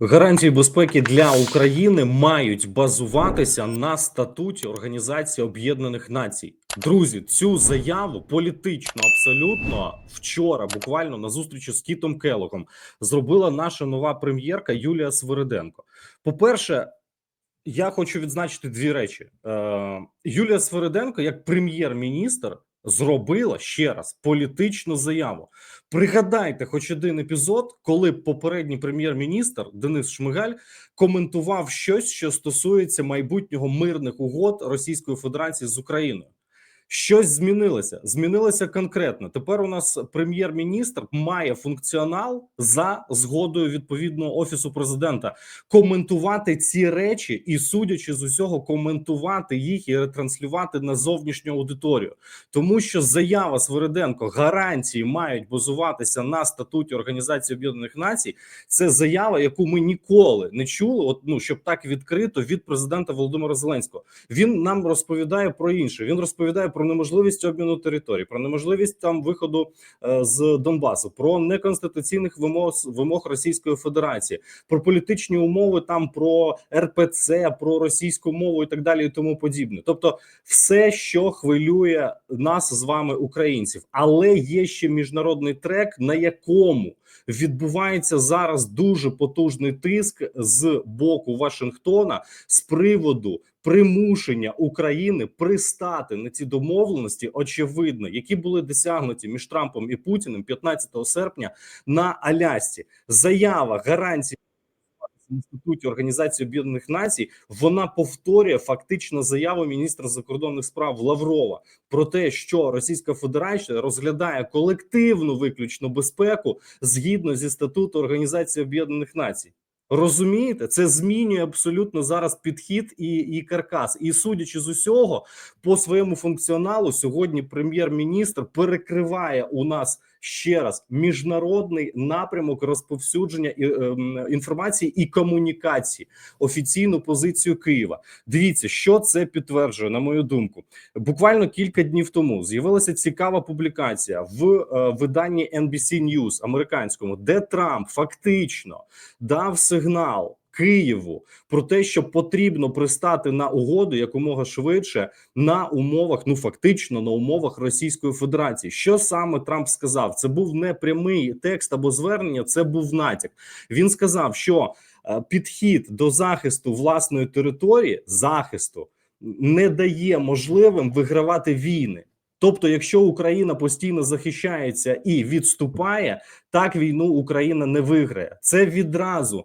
Гарантії безпеки для України мають базуватися на статуті Організації Об'єднаних Націй. Друзі, цю заяву політично абсолютно вчора, буквально на зустрічі з Кітом Келогом, зробила наша нова прем'єрка Юлія Свириденко. По-перше, я хочу відзначити дві речі: Е, Юлія Свириденко, як прем'єр-міністр, зробила ще раз політичну заяву. Пригадайте, хоч один епізод, коли попередній прем'єр-міністр Денис Шмигаль коментував щось, що стосується майбутнього мирних угод Російської Федерації з Україною. Щось змінилося. Змінилося конкретно. Тепер у нас прем'єр-міністр має функціонал за згодою відповідного офісу президента коментувати ці речі і, судячи з усього, коментувати їх і ретранслювати на зовнішню аудиторію, тому що заява Свириденко гарантії мають базуватися на статуті Організації Об'єднаних Націй. Це заява, яку ми ніколи не чули. От ну щоб так відкрито від президента Володимира Зеленського. Він нам розповідає про інше. Він розповідає про неможливість обміну територій, про неможливість там виходу е, з Донбасу, про неконституційних вимог вимог Російської Федерації, про політичні умови, там про РПЦ, про російську мову і так далі, і тому подібне. Тобто, все, що хвилює нас з вами, українців, але є ще міжнародний трек, на якому відбувається зараз дуже потужний тиск з боку Вашингтона з приводу примушення України пристати на ці домовленості, очевидно, які були досягнуті між Трампом і Путіним 15 серпня на Алясці. Заява гарантії. Інституті Організації Об'єднаних Націй вона повторює фактично заяву міністра закордонних справ Лаврова про те, що Російська Федерація розглядає колективну виключну безпеку згідно зі статуту Організації Об'єднаних Націй. Розумієте, це змінює абсолютно зараз підхід і і каркас. І судячи з усього, по своєму функціоналу, сьогодні прем'єр-міністр перекриває у нас ще раз міжнародний напрямок розповсюдження е, інформації і комунікації, офіційну позицію Києва. Дивіться, що це підтверджує, на мою думку. Буквально кілька днів тому з'явилася цікава публікація в е, виданні NBC News американському, де Трамп фактично дав сигнал. Києву про те, що потрібно пристати на угоду якомога швидше на умовах, ну фактично на умовах Російської Федерації. Що саме Трамп сказав? Це був не прямий текст або звернення, це був натяк. Він сказав, що е, підхід до захисту власної території захисту не дає можливим вигравати війни. Тобто, якщо Україна постійно захищається і відступає, так війну Україна не виграє. Це відразу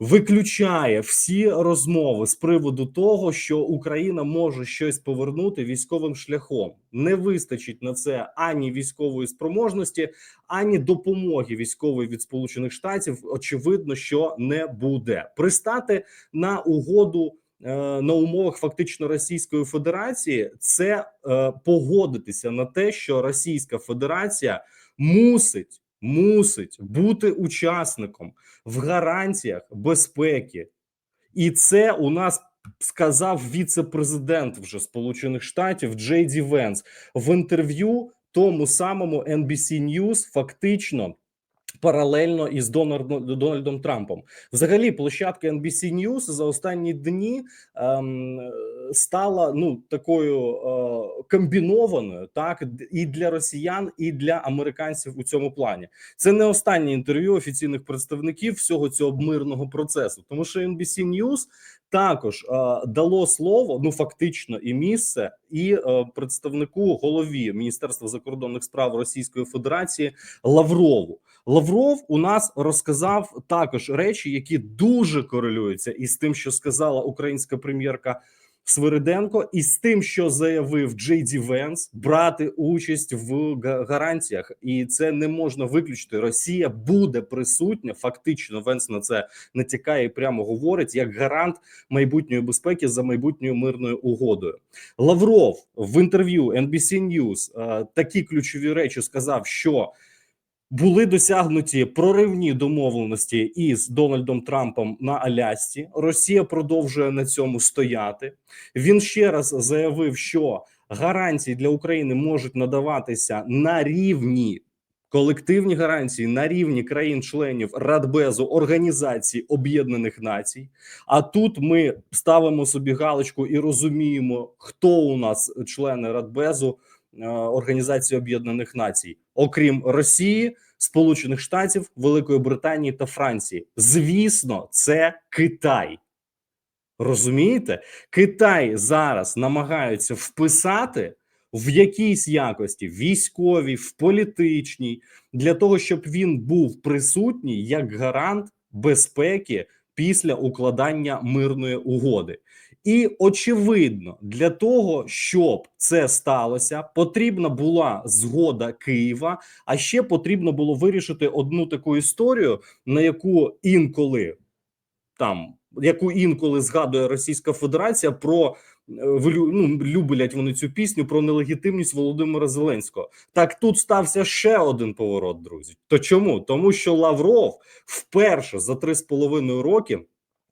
виключає всі розмови з приводу того, що Україна може щось повернути військовим шляхом. Не вистачить на це ані військової спроможності, ані допомоги військової від Сполучених Штатів. Очевидно, що не буде пристати на угоду. Е, на умовах фактично Російської Федерації це е, погодитися на те, що Російська Федерація мусить мусить бути учасником в гарантіях безпеки, і це у нас сказав віце-президент вже Сполучених Штатів Джей Ді Венс в інтерв'ю тому самому NBC News фактично паралельно із Дональдом, Дональдом Трампом. Взагалі, площадка NBC News за останні дні ем, стала ну такою е, комбінованою, так і для росіян, і для американців у цьому плані. Це не останнє інтерв'ю офіційних представників всього цього мирного процесу, тому що NBC News також е, дало слово, ну фактично, і місце, і е, представнику голові Міністерства закордонних справ Російської Федерації Лаврову. Лавров у нас розказав також речі, які дуже корелюються із тим, що сказала українська прем'єрка. Свириденко і з тим, що заявив Джей Ді Венс, брати участь в гарантіях, і це не можна виключити. Росія буде присутня. Фактично, Венс на це натякає і прямо говорить як гарант майбутньої безпеки за майбутньою мирною угодою. Лавров в інтерв'ю NBC News е, такі ключові речі сказав, що були досягнуті проривні домовленості із Дональдом Трампом на Алясці. Росія продовжує на цьому стояти. Він ще раз заявив, що гарантії для України можуть надаватися на рівні колективні гарантії на рівні країн-членів Радбезу Організації Об'єднаних Націй. А тут ми ставимо собі галочку і розуміємо, хто у нас члени Радбезу Організації Об'єднаних Націй, окрім Росії, Сполучених Штатів, Великої Британії та Франції. Звісно, це Китай. Розумієте, Китай зараз намагаються вписати в якійсь якості військовій, в політичній, для того, щоб він був присутній як гарант безпеки після укладання мирної угоди. І очевидно, для того, щоб це сталося, потрібна була згода Києва. А ще потрібно було вирішити одну таку історію, на яку інколи там яку інколи згадує Російська Федерація про е, ну, люблять вони цю пісню про нелегітимність Володимира Зеленського. Так тут стався ще один поворот, друзі. То чому? Тому що Лавров вперше за три з половиною роки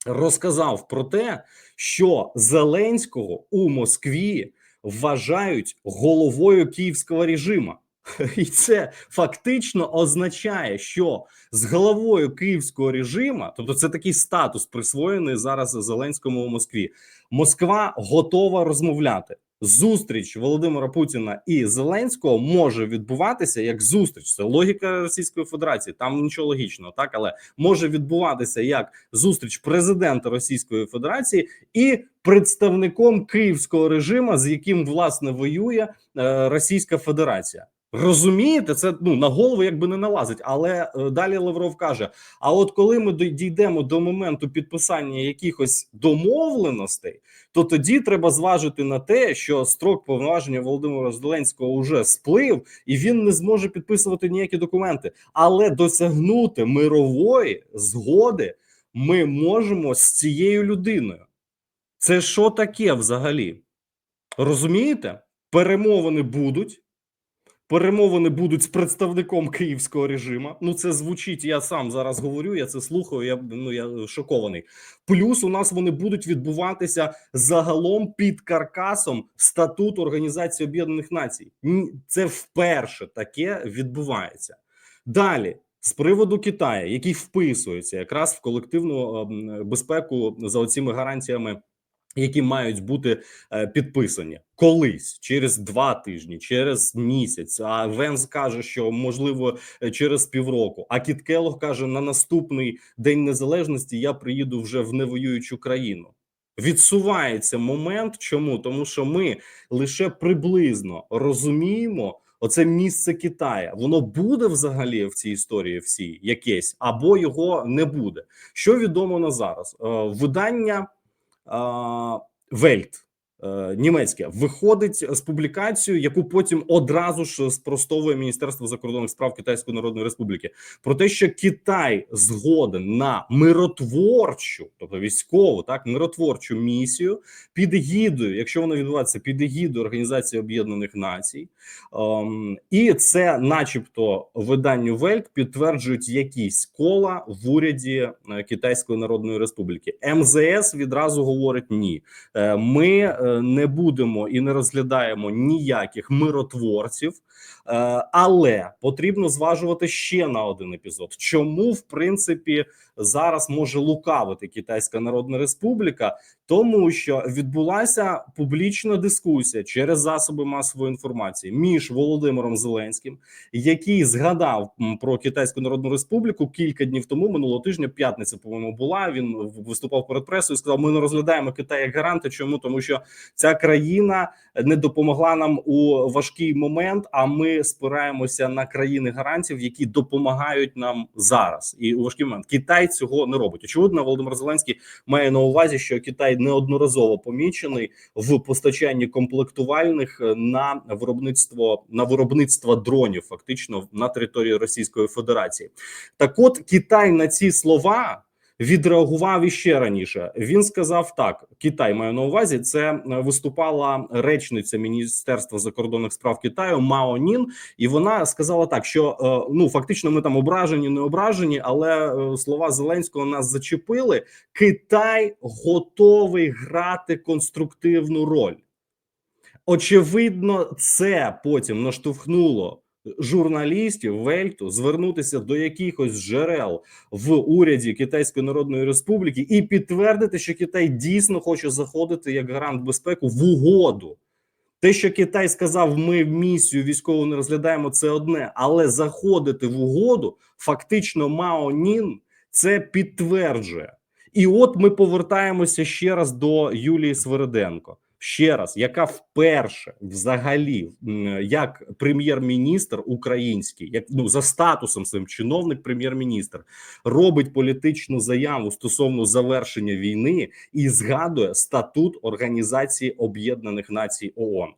розказав про те, що Зеленського у Москві вважають головою київського режиму. І це фактично означає, що з головою київського режиму, тобто це такий статус присвоєний зараз Зеленському у Москві. Москва готова розмовляти. Зустріч Володимира Путіна і Зеленського може відбуватися як зустріч. Це логіка Російської Федерації. Там нічого логічного, так але може відбуватися як зустріч президента Російської Федерації і представником київського режиму, з яким власне воює е, Російська Федерація. Розумієте, це ну на голову якби не налазить. Але е, далі Лавров каже: а от коли ми дійдемо до моменту підписання якихось домовленостей, то тоді треба зважити на те, що строк повноваження Володимира Зеленського вже сплив, і він не зможе підписувати ніякі документи. Але досягнути мирової згоди ми можемо з цією людиною. Це що таке взагалі? Розумієте? Перемовини будуть. Перемовини будуть з представником київського режиму. Ну це звучить. Я сам зараз говорю. Я це слухаю. Я ну я шокований. Плюс у нас вони будуть відбуватися загалом під каркасом статуту Організації Об'єднаних Націй. Це вперше таке відбувається. Далі з приводу Китаю, який вписується якраз в колективну ем, безпеку за оціми гарантіями які мають бути е, підписані колись через два тижні, через місяць. А Венс каже, що можливо е, через півроку. А Кіт Келлог каже: на наступний день незалежності я приїду вже в невоюючу країну. Відсувається момент. Чому тому, що ми лише приблизно розуміємо. Оце місце Китая, воно буде взагалі в цій історії всій якесь, або його не буде. Що відомо на зараз? Е, Видання Вельт німецьке виходить з публікацією, яку потім одразу ж спростовує Міністерство закордонних справ Китайської Народної Республіки про те, що Китай згоден на миротворчу, тобто військову, так миротворчу місію під егідою, якщо вона відбувається під егідою Організації Об'єднаних Націй, ем, і це, начебто, виданню Вельт підтверджують якісь кола в уряді е, Китайської Народної Республіки. МЗС відразу говорить ні. Е, Ми е, не будемо і не розглядаємо ніяких миротворців, Е, але потрібно зважувати ще на один епізод. Чому в принципі зараз може лукавити Китайська Народна Республіка, тому що відбулася публічна дискусія через засоби масової інформації між Володимиром Зеленським, який згадав про Китайську Народну Республіку кілька днів тому, минулого тижня, п'ятниця, по-моєму, була. Він виступав перед пресою. і Сказав: Ми не розглядаємо Китай як гаранти. Чому тому, що ця країна не допомогла нам у важкий момент. А ми спираємося на країни гарантів, які допомагають нам зараз. І у важкий момент Китай цього не робить. Очевидно, Володимир Зеленський має на увазі, що Китай неодноразово помічений в постачанні комплектувальних е, на виробництво на виробництво дронів, фактично на території Російської Федерації. Так, от Китай на ці слова відреагував іще раніше. Він сказав так: Китай маю на увазі. Це е, виступала речниця Міністерства закордонних справ Китаю Мао Нін, і вона сказала так, що е, ну фактично ми там ображені, не ображені, але е, слова Зеленського нас зачепили. Китай готовий грати конструктивну роль. Очевидно, це потім наштовхнуло журналістів Вельту звернутися до якихось джерел в уряді Китайської Народної Республіки і підтвердити, що Китай дійсно хоче заходити як гарант безпеки в угоду. Те, що Китай сказав, ми місію військову не розглядаємо, це одне, але заходити в угоду, фактично, Мао Нін це підтверджує. І от ми повертаємося ще раз до Юлії Свириденко. Ще раз, яка вперше взагалі, як прем'єр-міністр український, як ну за статусом своїм чиновник, прем'єр-міністр, робить політичну заяву стосовно завершення війни і згадує статут Організації Об'єднаних Націй ООН.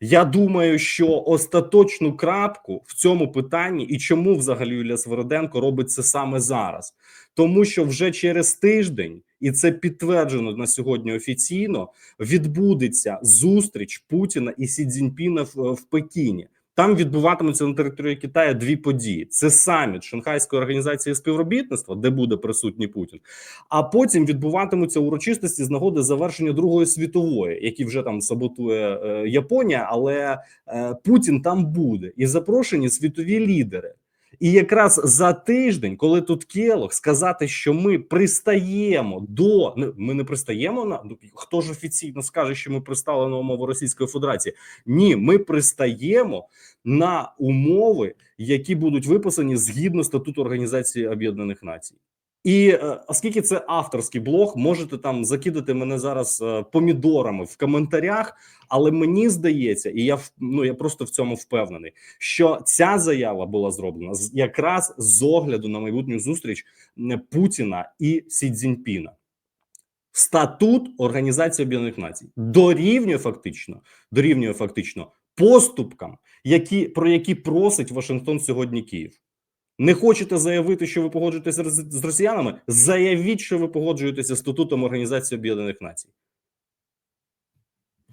Я думаю, що остаточну крапку в цьому питанні, і чому взагалі Юлія Свериденко робить це саме зараз, тому що вже через тиждень, і це підтверджено на сьогодні офіційно, відбудеться зустріч Путіна і Сі Цзіньпіна в, в Пекіні. Там відбуватимуться на території Китаю дві події: це саміт Шанхайської організації співробітництва, де буде присутній Путін. А потім відбуватимуться урочистості з нагоди завершення Другої світової, які вже там саботує е, Японія, але е, Путін там буде і запрошені світові лідери. І якраз за тиждень, коли тут Келох сказати, що ми пристаємо до ми не пристаємо на ну, хто ж офіційно скаже, що ми пристали на умови Російської Федерації? Ні, ми пристаємо на умови, які будуть виписані згідно статуту Організації Об'єднаних Націй. І е, оскільки це авторський блог, можете там закидати мене зараз е, помідорами в коментарях. Але мені здається, і я ну я просто в цьому впевнений, що ця заява була зроблена якраз з огляду на майбутню зустріч Путіна і Сі Цзіньпіна. Статут Організації Об'єднаних Націй дорівнює фактично, дорівнює фактично поступкам, які про які просить Вашингтон сьогодні Київ. Не хочете заявити, що ви погоджуєтеся з росіянами? Заявіть, що ви погоджуєтеся з статутом Організації Об'єднаних Націй.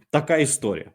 Така історія.